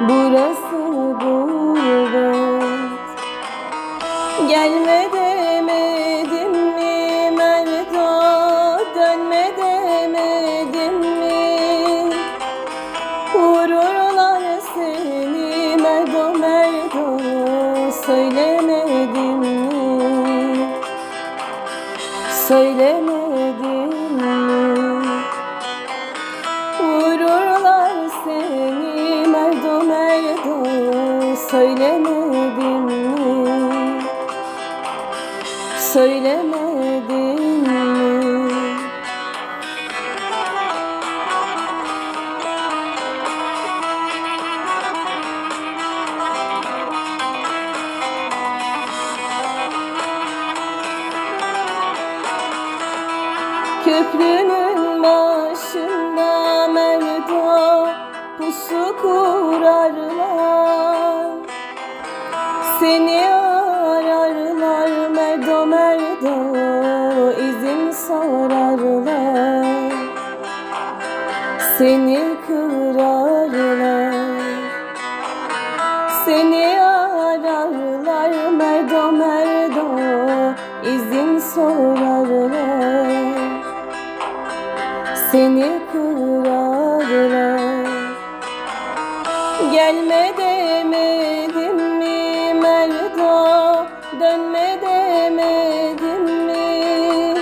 Burası gurbet. Gelme demedim mi? Merdo Dönme demedim mi? Vururlar seni Merdo Merdo Söylemedim mi? Söylemedim Söylemedim mi? Söylemedim mi? Köprünün başında merdo pusu kurarlar Seni ararlar merdo merdo izin sorarlar Seni kırarlar. Seni ararlar merdo merdo izin sorarlar seni kırarlar. Gelme Dönme demedim mi?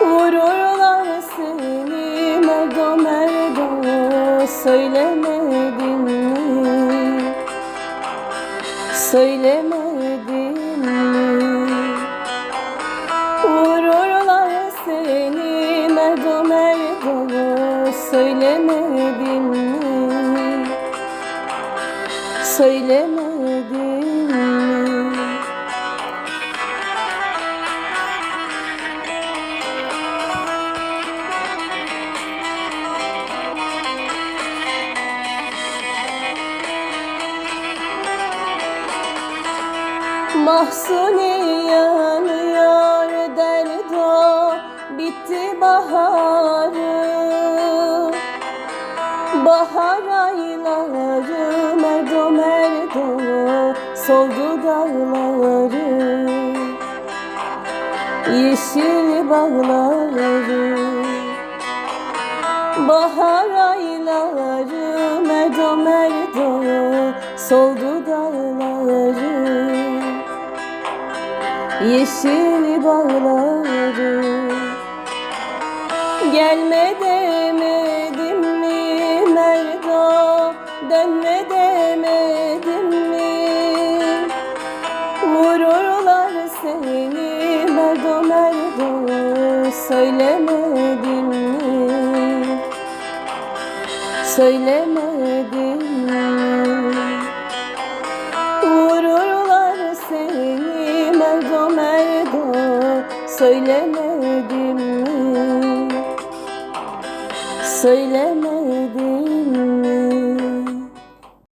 Vururlar seni Merdo Merdo Söylemedim mi? Söylemedim mi? Vururlar seni merdo merdo Söylemedim mi? Söylemedim Mahsuni yanıyor derdo Bitti baharı. Bahar ayları merdo merdo Soldu dağları. Yeşil bağları. Bahar ayları merdo merdo Soldu Yeşil bağları Gelme demedim mi? Merdo Dönme demedim mi? Vururlar seni. Merdo Merdo Söylemedim mi? Söylemedim Söylemedim mi? Söylemedim